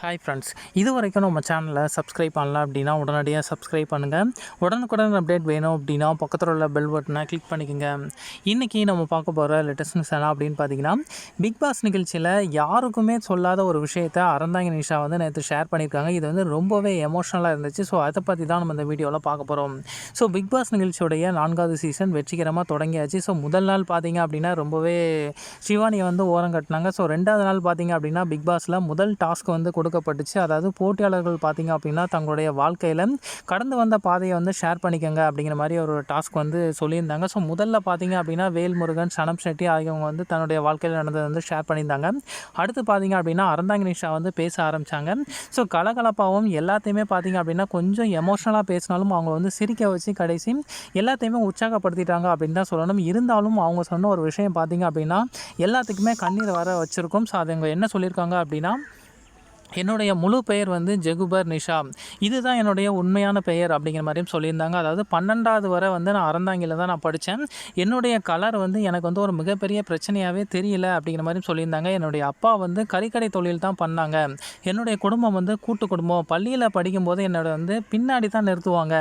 Hi friends இது வரைக்கும் நம்ம சேனலை சப்ஸ்கிரைப் பண்ணலாம் அப்படின்னா உடனடியாக சப்ஸ்கிரைப் பண்ணுங்கள் உடனுக்குடன் அப்டேட் வேணும் அப்படின்னா பக்கத்தில் உள்ள பெல் பட்டனை கிளிக் பண்ணிக்கோங்க. இன்றைக்கி நம்ம பார்க்க போகிற லேட்டஸ்ட் நியூஸ் என்ன அப்படின்னு பார்த்தீங்கன்னா பிக் பாஸ் நிகழ்ச்சியில் யாருக்குமே சொல்லாத ஒரு விஷயத்தை அறந்தாங்க நிஷா வந்து நேற்று ஷேர் பண்ணியிருக்காங்க. இது வந்து ரொம்பவே எமோஷனலாக இருந்துச்சு. ஸோ அதை பற்றி தான் நம்ம இந்த வீடியோவில் பார்க்க போகிறோம் ஸோ பிக் பாஸ் நிகழ்ச்சியோடைய நான்காவது சீசன் வெற்றிகரமாக தொடங்கியாச்சு. ஸோ முதல் நாள் பார்த்தீங்க அப்படின்னா ரொம்பவே சிவானியை வந்து ஓரம் கட்டினாங்க. ஸோ ரெண்டாவது நாள் பார்த்தீங்க அப்படின்னா பிக் பாஸில் முதல் டாஸ்க் வந்து கொடுக்கப்பட்டுச்சு அதாவது போட்டியாளர்கள் பார்த்திங்க அப்படின்னா தங்களுடைய வாழ்க்கையில் கடந்து வந்த பாதையை வந்து ஷேர் பண்ணிக்கோங்க அப்படிங்கிற மாதிரி ஒரு டாஸ்க் வந்து சொல்லியிருந்தாங்க. ஸோ முதல்ல பார்த்தீங்க அப்படின்னா வேல்முருகன் சனம் ஷெட்டி ஆகியவங்க வந்து தன்னுடைய வாழ்க்கையில் நடந்தது வந்து ஷேர் பண்ணியிருந்தாங்க. அடுத்து பார்த்தீங்க அப்படின்னா அறந்தாங்க நிஷா வந்து பேச ஆரம்பித்தாங்க ஸோ கலகலப்பாகவும் எல்லாத்தையுமே பார்த்தீங்க அப்படின்னா கொஞ்சம் எமோஷனலாக பேசினாலும் அவங்க வந்து சிரிக்க வச்சு கடைசி எல்லாத்தையுமே உற்சாகப்படுத்திட்டாங்க அப்படின்னு தான் சொல்லணும். இருந்தாலும் அவங்க சொன்ன ஒரு விஷயம் பார்த்தீங்க அப்படின்னா எல்லாத்துக்குமே கண்ணீர் வர வச்சுருக்கோம். ஸோ அது என்ன சொல்லியிருக்காங்க அப்படின்னா என்னுடைய முழு பெயர் வந்து ஜெகுபர் நிஷா. இதுதான் என்னுடைய உண்மையான பெயர் அப்படிங்கிற மாதிரியும் சொல்லியிருந்தாங்க. அதாவது பன்னெண்டாவது வரை வந்து நான் அறந்தாங்கில தான் நான் படித்தேன். என்னுடைய கலர் வந்து எனக்கு வந்து ஒரு மிகப்பெரிய பிரச்சனையாகவே தெரியல அப்படிங்கிற மாதிரியும் சொல்லியிருந்தாங்க. என்னுடைய அப்பா வந்து கறிக்கடை தொழில் தான் பண்ணாங்க. என்னுடைய குடும்பம் வந்து கூட்டு குடும்பம். பள்ளியில் படிக்கும்போது என்னோட வந்து பின்னாடி தான் நிறுத்துவாங்க.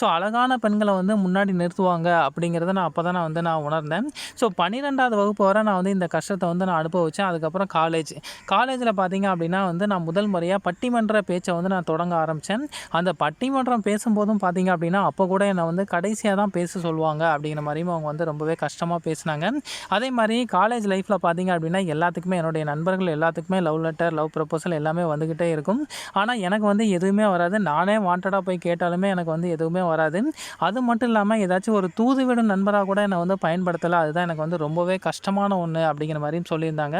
ஸோ அழகான பெண்களை வந்து முன்னாடி நிறுத்துவாங்க அப்படிங்கிறத நான் அப்போ தான் நான் வந்து நான் உணர்ந்தேன். ஸோ பன்னிரெண்டாவது வகுப்பு வரை நான் வந்து இந்த கஷ்டத்தை வந்து நான் அனுபவித்தேன் அதுக்கப்புறம் காலேஜ் காலேஜில் பார்த்தீங்க அப்படின்னா வந்து நான் முதல் முறையாக பட்டிமன்ற பேச்சை வந்து நான் தொடங்க ஆரம்பித்தேன் அந்த பட்டிமன்றம் பேசும்போதும் பார்த்தீங்க அப்படின்னா அப்போ கூட என்னை வந்து கடைசியாக தான் பேச சொல்லுவாங்க அப்படிங்கிற மாதிரியும் அவங்க வந்து ரொம்பவே கஷ்டமாக பேசினாங்க. அதே மாதிரி காலேஜ் லைஃப்பில் பார்த்தீங்க அப்படின்னா எல்லாத்துக்குமே என்னுடைய நண்பர்கள் எல்லாத்துக்குமே லவ் லெட்டர் லவ் ப்ரப்போசல் எல்லாமே வந்துக்கிட்டே இருக்கும். ஆனால் எனக்கு வந்து எதுவுமே வராது. நானே வாண்டடாக போய் கேட்டாலுமே எனக்கு வந்து எதுவுமே வராது. அது மட்டும் இல்லாமல் ஏதாச்சும் ஒரு தூதுவிடும் நண்பராக கூட என்னை வந்து பயன்படுத்தலை. அதுதான் எனக்கு வந்து ரொம்பவே கஷ்டமான ஒன்று அப்படிங்கிற மாதிரியும் சொல்லியிருந்தாங்க.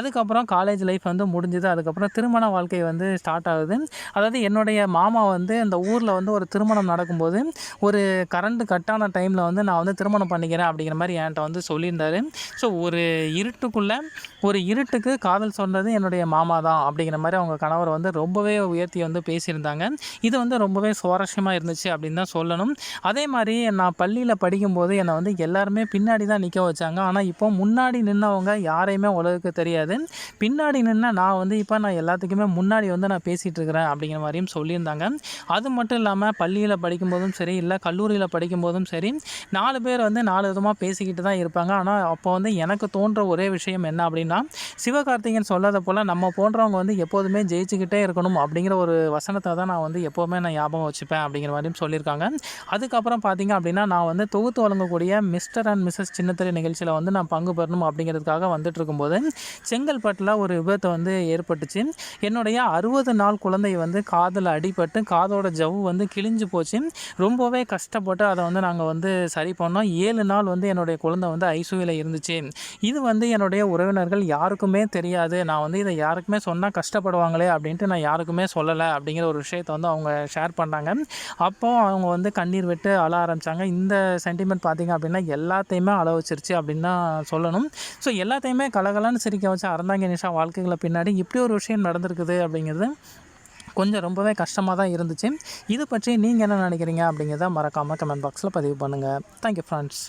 அதுக்கப்புறம் காலேஜ் லைஃப் வந்து முடிஞ்சுது. அதுக்கப்புறம் திருமண வாழ்க்கை வந்து ஸ்டார்ட் ஆகுது. அதாவது என்னுடைய மாமா வந்து அந்த ஊரில் வந்து ஒரு திருமணம் நடக்கும்போது ஒரு கரண்ட் கட்டான டைமில் வந்து நான் வந்து திருமணம் பண்ணிக்கிறேன் அப்படிங்கிற மாதிரி என்கிட்ட வந்து சொல்லியிருந்தார். ஸோ ஒரு இருட்டுக்குள்ளே ஒரு இருட்டுக்கு காதல் சொன்னது என்னுடைய மாமா தான் அப்படிங்கிற மாதிரி அவங்க கணவர் வந்து ரொம்பவே உயர்த்தி வந்து பேசியிருந்தாங்க. இது வந்து ரொம்பவே சுவாரஸ்யமாக இருந்துச்சு அப்படின்னு தான் சொல்லணும். அதே மாதிரி நான் பள்ளியில் படிக்கும்போது என்னை வந்து எல்லாருமே பின்னாடி தான் நிற்க வச்சாங்க. ஆனால் இப்போ முன்னாடி நின்னவங்க யாரையுமே உலகுக்கு தெரியாது. பின்னாடி நின்ன நான் வந்து இப்போ நான் எல்லாத்துக்குமே முன்னாடி வந்து நான் பேசிகிட்டு இருக்கிறேன் அப்படிங்கிற மாதிரியும் சொல்லியிருந்தாங்க. அது மட்டும் இல்லாமல் பள்ளியில் படிக்கும்போதும் சரி இல்லை கல்லூரியில் படிக்கும்போதும் சரி நாலு பேர் வந்து நாலு விதமாக பேசிக்கிட்டு தான் இருப்பாங்க. ஆனால் அப்போ வந்து எனக்கு தோன்ற ஒரே விஷயம் என்ன அப்படின்னா சிவகார்த்திகேயன் சொல்லாத போல் நம்ம போன்றவங்க வந்து எப்போதுமே ஜெயிச்சுக்கிட்டே இருக்கணும் அப்படிங்கிற ஒரு வசனத்தை தான் நான் வந்து எப்போவுமே நான் ஞாபகம் வச்சுப்பேன் அப்படிங்கிற மாதிரியும் சொல்லியிருக்காங்க. அதுக்கப்புறம் பார்த்தீங்க அப்படின்னா நான் வந்து தொகுத்து வழங்கக்கூடிய மிஸ்டர் அண்ட் மிஸ்ஸஸ் சின்னத்திரை நிகழ்ச்சியில் வந்து நான் பங்கு பெறணும் அப்படிங்கிறதுக்காக வந்துட்டு இருக்கும்போது செங்கல்பட்டில் ஒரு விபத்து வந்து ஏற்பட்டுச்சு. என்னுடைய அறுபது நாள் குழந்தை வந்து காதில் அடிபட்டு காதோட ஜவ்வு வந்து கிழிஞ்சு போச்சு. ரொம்பவே கஷ்டப்பட்டு அதை வந்து நாங்கள் வந்து சரி பண்ணோம். ஏழு நாள் வந்து என்னுடைய குழந்தை வந்து ஐசியூவில் இருந்துச்சு. இது வந்து என்னுடைய உறவினர்கள் யாருக்குமே தெரியாது. நான் வந்து இதை யாருக்குமே சொன்னால் கஷ்டப்படுவாங்களே அப்படின்ட்டு நான் யாருக்குமே சொல்லலை அப்படிங்கிற ஒரு விஷயத்தை வந்து அவங்க ஷேர் பண்ணாங்க. அப்போ அவங்க வந்து கண்ணீர் விட்டு அழ ஆரம்பித்தாங்க இந்த சென்டிமெண்ட் பார்த்திங்க அப்படின்னா எல்லாத்தையுமே அழ வச்சிருச்சு அப்படின்னு தான் சொல்லணும். ஸோ எல்லாத்தையுமே கலகலன்னு சிரிக்க வச்சு அறந்தாங்க நிஷா வாழ்க்கைகளை பின்னாடி இப்படி ஒரு விஷயம் இருக்குது அப்படிங்கிறது கொஞ்சம் ரொம்பவே கஷ்டமாக தான் இருந்துச்சு. இது பற்றி நீங்கள் என்ன நினைக்கிறீங்க அப்படிங்கிறத மறக்காமல் கமெண்ட் பாக்ஸில் பதிவு பண்ணுங்கள் தேங்க்யூ ஃப்ரெண்ட்ஸ்